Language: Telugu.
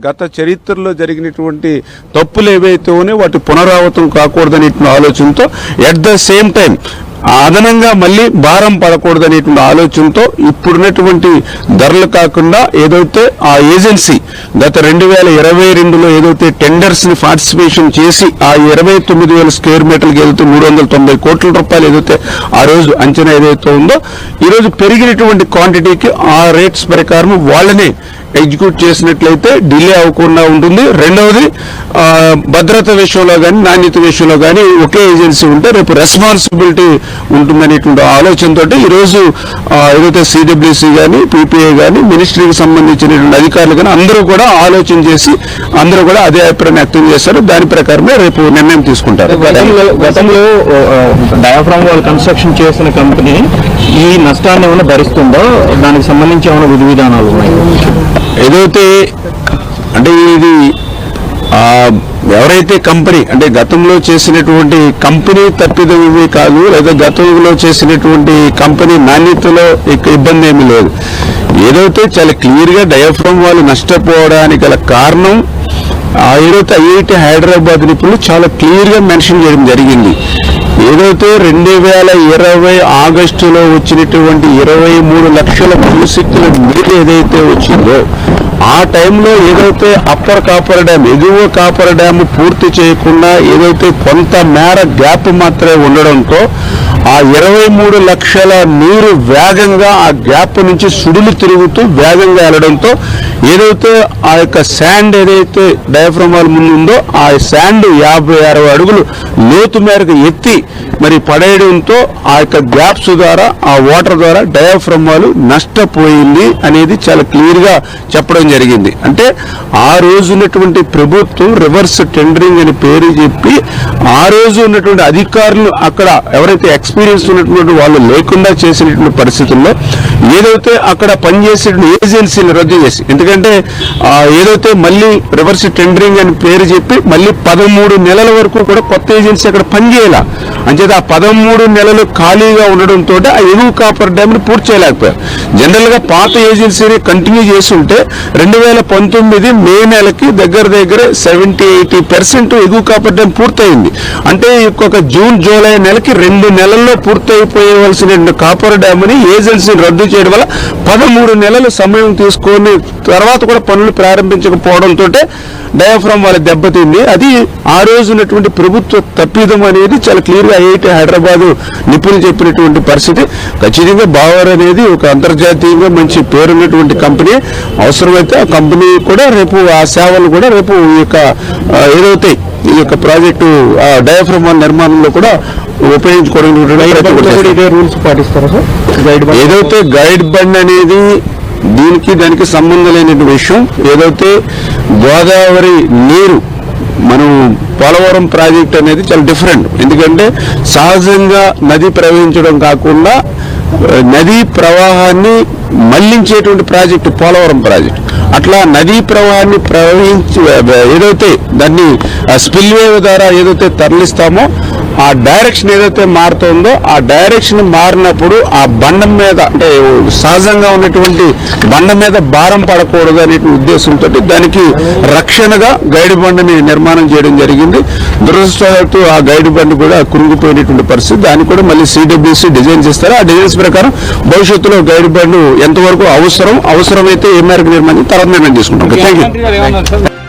గత చరిత్రలో జరిగినటువంటి తప్పులు ఏవైతే ఉన్నాయో వాటి పునరావృతం కాకూడదనే ఆలోచనతో ఎట్ ద సేమ్ టైం అదనంగా మళ్ళీ భారం పడకూడదనేటువంటి ఆలోచనతో ఇప్పుడున్నటువంటి ధరలు కాకుండా ఏదైతే ఆ ఏజెన్సీ గత రెండు వేల ఇరవై రెండులో ఏదైతే టెండర్స్ని పార్టిసిపేషన్ చేసి ఆ ఇరవై తొమ్మిది వేల స్క్వేర్ మీటర్కి ఏదైతే మూడు వందల తొంభై కోట్ల రూపాయలు ఏదైతే ఆ రోజు అంచనా ఏదైతే ఉందో ఈరోజు పెరిగినటువంటి క్వాంటిటీకి ఆ రేట్స్ ప్రకారం వాళ్ళనే ఎగ్జిక్యూట్ చేసినట్లయితే డిలే అవ్వకుండా ఉంటుంది. రెండవది భద్రత విషయంలో కానీ నాణ్యత విషయంలో కానీ ఒకే ఏజెన్సీ ఉంటే రేపు రెస్పాన్సిబిలిటీ ఉంటుందనేటువంటి ఆలోచనతో ఈరోజు ఏదైతే సిడబ్ల్యూసీ కానీ పీపీఐ కానీ మినిస్ట్రీకి సంబంధించినటువంటి అధికారులు కానీ అందరూ కూడా ఆలోచన చేసి అందరూ కూడా అదే అభిప్రాయం వ్యక్తం చేస్తారు దాని ప్రకారమే రేపు నిర్ణయం తీసుకుంటారు. గతంలో డయాఫ్రామ్ వాళ్ళు కన్స్ట్రక్షన్ చేసిన కంపెనీ ఈ నష్టాన్ని ఏమైనా భరిస్తుందో? దానికి సంబంధించి ఏమైనా విధి విధానాలు ఉన్నాయి? ఏదైతే అంటే ఇది ఎవరైతే కంపెనీ అంటే గతంలో చేసినటువంటి కంపెనీ తప్పిదం కాదు లేదా గతంలో చేసినటువంటి కంపెనీ నాణ్యతలో ఇబ్బంది ఏమీ లేదు. ఏదైతే చాలా క్లియర్గా డయాఫ్రమ్ వాళ్ళు నష్టపోవడానికి గల కారణం ఏదైతే ఐఐటి హైదరాబాద్ నిపుణులు చాలా క్లియర్గా మెన్షన్ చేయడం జరిగింది. ఏదైతే రెండు వేల ఇరవై ఆగస్టులో వచ్చినటువంటి ఇరవై మూడు లక్షల క్యూసిక్ల మీరు ఏదైతే వచ్చిందో ఆ టైంలో ఏదైతే అప్పర్ కాపర్ డ్యామ్ ఎగువ కాపర్ డ్యామ్ పూర్తి చేయకుండా ఏదైతే కొంత మేర గ్యాప్ మాత్రమే ఉండడంతో ఆ ఇరవై మూడు లక్షల నీరు వేగంగా ఆ గ్యాప్ నుంచి సుడులు తిరుగుతూ వేగంగా వెళ్ళడంతో ఏదైతే ఆ యొక్క శాండ్ ఏదైతే డయాఫ్రమాల్ ముందు ఉందో ఆ శాండ్ యాభై అరవై అడుగులు లోతు మేరకు ఎత్తి మరి పడేయడంతో ఆ యొక్క గ్యాప్స్ ద్వారా ఆ వాటర్ ద్వారా డయాఫ్రమాలు నష్టపోయింది అనేది చాలా క్లియర్గా చెప్పడం జరిగింది. అంటే ఆ రోజు ఉన్నటువంటి ప్రభుత్వం రివర్స్ టెండరింగ్ అని పేరు చెప్పి ఆ రోజు ఉన్నటువంటి అధికారులు అక్కడ ఎవరైతే ఎక్స్పీరియన్స్ ఉన్నటువంటి వాళ్ళు లేకుండా చేసినటువంటి పరిస్థితుల్లో ఏదైతే అక్కడ పనిచేసే ఏజెన్సీని రద్దు చేసి ఎందుకంటే ఏదైతే మళ్ళీ రివర్స్ టెండరింగ్ అని పేరు చెప్పి మళ్ళీ పదమూడు నెలల వరకు కూడా కొత్త ఏజెన్సీ అక్కడ పనిచేయాల. అంచేత ఆ పదమూడు నెలలు ఖాళీగా ఉండడంతో ఆ ఎగువ కాపర్ డ్యామ్ని పూర్తి చేయలేకపోయారు. జనరల్గా పాత ఏజెన్సీని కంటిన్యూ చేసి ఉంటే రెండు వేల పంతొమ్మిది మే నెలకి దగ్గర దగ్గర సెవెంటీ ఎయిటీ పర్సెంట్ ఎగువ కాపాడడం పూర్తయింది. అంటే ఒక జూన్ జూలై నెలకి రెండు నెలల్లో పూర్తయిపోయవలసిన కాపర్ డ్యామ్ని ఏజెన్సీని రద్దు చేయడం వల్ల పదమూడు నెలలు సమయం తీసుకొని తర్వాత కూడా పనులు ప్రారంభించకపోవడంతో డయాఫ్రామ్ వాళ్ళ దెబ్బతింది. అది ఆ రోజు ఉన్నటువంటి ప్రభుత్వ తప్పిదం అనేది చాలా క్లియర్గా ఐఐటి హైదరాబాద్ నిపుణులు చెప్పినటువంటి పరిస్థితి. ఖచ్చితంగా బావర్ అనేది ఒక అంతర్జాతీయంగా మంచి పేరున్నటువంటి కంపెనీ. అవసరమైతే ఆ కంపెనీ కూడా రేపు ఆ సేవలు కూడా రేపు ఈ యొక్క ఏదైతే ఈ యొక్క ప్రాజెక్టు డయాఫ్రమ్ నిర్మాణంలో కూడా ఉపయోగించుకోవడం ఇదే రూల్స్ పాటిస్తారా సార్? ఏదైతే గైడ్ బండ్ అనేది దీనికి దానికి సంబంధం లేని విషయం ఏదైతే గోదావరి నీరు మనం పోలవరం ప్రాజెక్ట్ అనేది చాలా డిఫరెంట్ ఎందుకంటే సహజంగా నది ప్రవహించడం కాకుండా నదీ ప్రవాహాన్ని మళ్ళించేటువంటి ప్రాజెక్టు పోలవరం ప్రాజెక్ట్. అట్లా నదీ ప్రవాహాన్ని ప్రవహించి ఏదైతే దాన్ని స్పిల్వే ద్వారా ఏదైతే తరలిస్తామో ఆ డైరెక్షన్ ఏదైతే మారుతుందో ఆ డైరెక్షన్ మారినప్పుడు ఆ బండం మీద అంటే సహజంగా ఉన్నటువంటి బండం మీద భారం పడకూడదు అనే ఉద్దేశంతో దానికి రక్షణగా గైడ్ బండిని నిర్మాణం చేయడం జరిగింది. దురదృష్టవశాత్తు ఆ గైడ్ బండి కూడా కురుగిపోయినటువంటి పరిస్థితి. దాన్ని కూడా మళ్ళీ సిడబ్ల్యూసి డిజైన్ చేస్తారు? ఆ డిజైన్స్ ప్రకారం భవిష్యత్తులో గైడ్ బండ్ ఎంతవరకు అవసరం అవసరమైతే ఏ మేరకు నిర్మాణం తర్వాత నిర్ణయం తీసుకుంటాం. Thank you